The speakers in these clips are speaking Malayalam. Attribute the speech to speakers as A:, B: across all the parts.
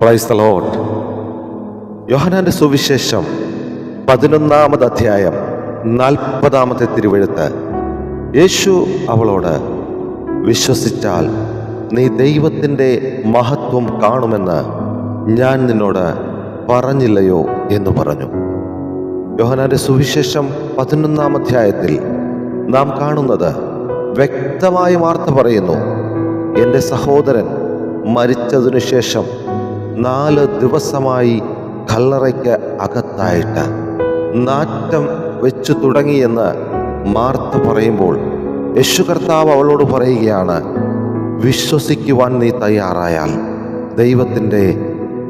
A: പ്രൈസ് ദ ലോർഡ് യോഹനാന്റെ സുവിശേഷം പതിനൊന്നാമത് അധ്യായം നാൽപ്പതാമത്തെ തിരുവഴുത്ത്. യേശു അവളോട് വിശ്വസിച്ചാൽ നീ ദൈവത്തിന്റെ മഹത്വം കാണുമെന്ന് ഞാൻ നിന്നോട് പറഞ്ഞില്ലയോ എന്ന് പറഞ്ഞു. യോഹനാന്റെ സുവിശേഷം പതിനൊന്നാം അധ്യായത്തിൽ നാം കാണുന്നത് വ്യക്തമായ വാർത്ത പറയുന്നു എന്റെ സഹോദരൻ മരിച്ചതിനു ശേഷം നാല് ദിവസമായി കല്ലറയ്ക്ക് അകത്തായിട്ട് നാറ്റം വെച്ചു തുടങ്ങിയെന്ന് മാർത്ത പറയുമ്പോൾ യേശു കർത്താവ് അവളോട് പറയുകയാണ് വിശ്വസിക്കുവാൻ നീ തയ്യാറായാൽ ദൈവത്തിന്റെ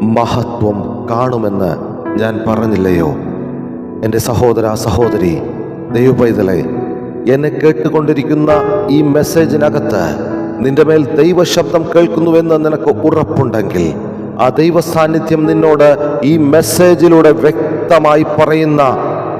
A: മഹത്വം കാണുമെന്ന് ഞാൻ പറഞ്ഞില്ലയോ? എന്റെ സഹോദര സഹോദരി ദൈവപൈതലെ എന്നെ കേട്ടുകൊണ്ടിരിക്കുന്ന ഈ മെസ്സേജിനകത്ത് നിന്റെ മേൽ ദൈവശബ്ദം കേൾക്കുന്നുവെന്ന് നിനക്ക് ഉറപ്പുണ്ടെങ്കിൽ ആ ദൈവ സാന്നിധ്യം നിന്നോട് ഈ മെസ്സേജിലൂടെ വ്യക്തമായി പറയുന്ന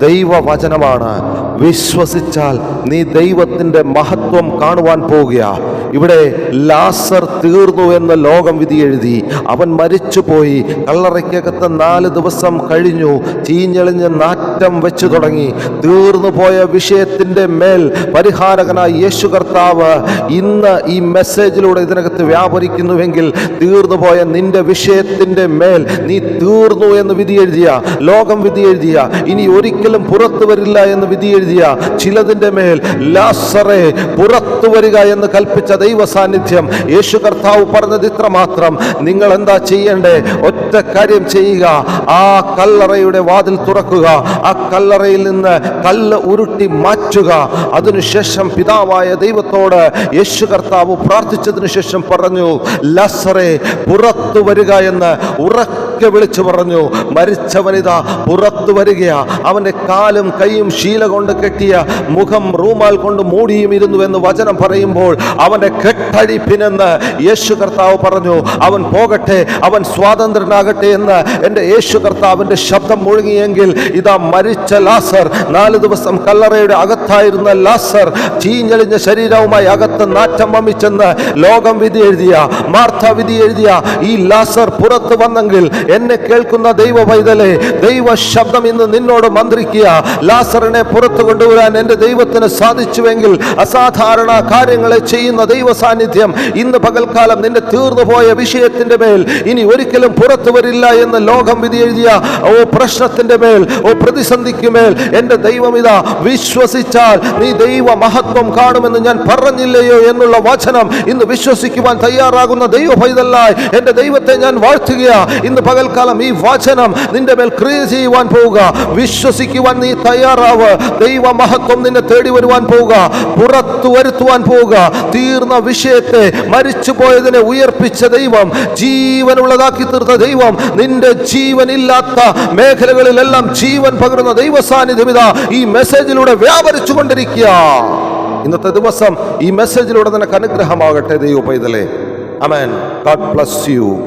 A: ദൈവവചനമാണ്. വിശ്വസിച്ചാൽ നീ ദൈവത്തിന്റെ മഹത്വം കാണുവാൻ പോകുക ഇവിടെ ലാസർ തീർന്നു എന്ന് ലോകം വിധി എഴുതി. അവൻ മരിച്ചുപോയി. കല്ലറയ്ക്കകത്ത് നാല് ദിവസം കഴിഞ്ഞു. ചീഞ്ഞെളിഞ്ഞ് നാറ്റം വെച്ചു തുടങ്ങി. തീർന്നു പോയ വിഷയത്തിന്റെ മേൽ പരിഹാരകനായ യേശു കർത്താവ് ഇന്ന് ഈ മെസ്സേജിലൂടെ ഇതിനകത്ത് വ്യാപരിക്കുന്നുവെങ്കിൽ തീർന്നു പോയ നിന്റെ വിഷയത്തിന്റെ മേൽ നീ തീർന്നു എന്ന് വിധി എഴുതിയ ലോകം വിധി എഴുതിയ ഇനി ഒരിക്കലും പുറത്തു വരില്ല എന്ന് വിധി എഴുതിയ ചിലതിന്റെ മേൽ ലാസറെ പുറത്തു വരിക എന്ന് കൽപ്പിച്ച ദൈവ സാന്നിധ്യം യേശു കർത്താവ് പറഞ്ഞത് ഇത്ര മാത്രം നിങ്ങൾ എന്താ ചെയ്യേണ്ടേ? ഒറ്റ കാര്യം ചെയ്യുക. ആ കല്ലറയുടെ വാതിൽ തുറക്കുക. ആ കല്ലറയിൽ നിന്ന് കല്ല് ഉരുട്ടി മാറ്റുക. അതിനുശേഷം പിതാവായ ദൈവത്തോട് യേശു കർത്താവ് പ്രാർത്ഥിച്ചതിനു ശേഷം പറഞ്ഞു ലാസറെ പുറത്തു വരിക എന്ന് ഉറക്കെ വിളിച്ചു പറഞ്ഞു മരിച്ചവനിതാ പുറത്തു വരികയാ. അവന്റെ കാലും കൈയും ശീല കൊണ്ട് കെട്ടിയ മുഖം റൂമാൽ കൊണ്ട് മൂടിയും ഇരുന്നു എന്ന് വചനം പറയുമ്പോൾ അവന്റെ കെട്ടഴിപ്പിനെന്ന് യേശു കർത്താവ് പറഞ്ഞു അവൻ പോകട്ടെ അവൻ സ്വാതന്ത്ര്യനാകട്ടെ എന്ന് എന്റെ യേശു കർത്താവിന്റെ ശബ്ദം മുഴുകിയെങ്കിൽ ഇതാ മരിച്ച ലാസർ. നാല് ദിവസം കല്ലറയുടെ അകത്തായിരുന്ന ലാസർ ചീഞ്ഞളിഞ്ഞ ശരീരവുമായി അകത്ത് നാറ്റം വമിച്ചെന്ന് ലോകം വിധി എഴുതിയ മാർത്ത വിധി എഴുതിയ ഈ ലാസർ പുറത്തു വന്നെങ്കിൽ എന്നെ കേൾക്കുന്ന ദൈവ പൈതലെ ദൈവ ശബ്ദം ഇന്ന് നിന്നോട് മന്ത്രിക്കുക. ലാസറിനെ പുറത്തു കൊണ്ടുവരാൻ എന്റെ ദൈവത്തിന് സാധിച്ചുവെങ്കിൽ അസാധാരണ കാര്യങ്ങളെ ചെയ്യുന്ന ദൈവ സാന്നിധ്യം ഇന്ന് പകൽക്കാലം നിന്റെ തീർന്നു പോയ വിഷയത്തിന്റെ മേൽ ഇനി ഒരിക്കലും പുറത്തു വരില്ല എന്ന് ലോകം വിധി എഴുതിയ ഓ പ്രശ്നത്തിന്റെ മേൽ ഓ പ്രതിസന്ധിക്ക് മേൽ എന്റെ ദൈവം ഇതാ വിശ്വസിച്ചാൽ നീ ദൈവ മഹത്വം കാണുമെന്ന് ഞാൻ പറഞ്ഞില്ലയോ എന്നുള്ള വചനം ഇന്ന് വിശ്വസിക്കുവാൻ തയ്യാറാകുന്ന ദൈവ പൈതലായി എന്റെ ദൈവത്തെ ഞാൻ വാഴ്ത്തുക ഇന്ന് പകൽക്കാലം ഈ വചനം നിന്റെ മേൽ ക്രിയ ചെയ്യുവാൻ പോവുക. വിശ്വസിക്കുവാൻ നീ തയ്യാറാവ്. ദൈവ മഹത്വം നിന്നെ തേടി വരുവാൻ പോവുക. പുറത്തു വരുത്തുവാൻ പോവുക. തീർന്ന വിഷയത്തെ മരിച്ചു പോയതിനെ ഉയർപ്പിച്ച ദൈവം ജീവനുള്ളതാക്കി തീർത്ത ദൈവം നിന്റെ ജീവനില്ലാത്ത മേഖലകളിലെല്ലാം ജീവൻ പകരുന്ന ദൈവ സാന്നിധ്യം ഇതാ ഈ മെസ്സേജിലൂടെ വ്യാപരിച്ചു കൊണ്ടിരിക്കുക. ഇന്നത്തെ ദിവസം ഈ മെസ്സേജിലൂടെ നിനക്ക് അനുഗ്രഹമാകട്ടെ ദൈവ പൈതലേ. Amen God bless you.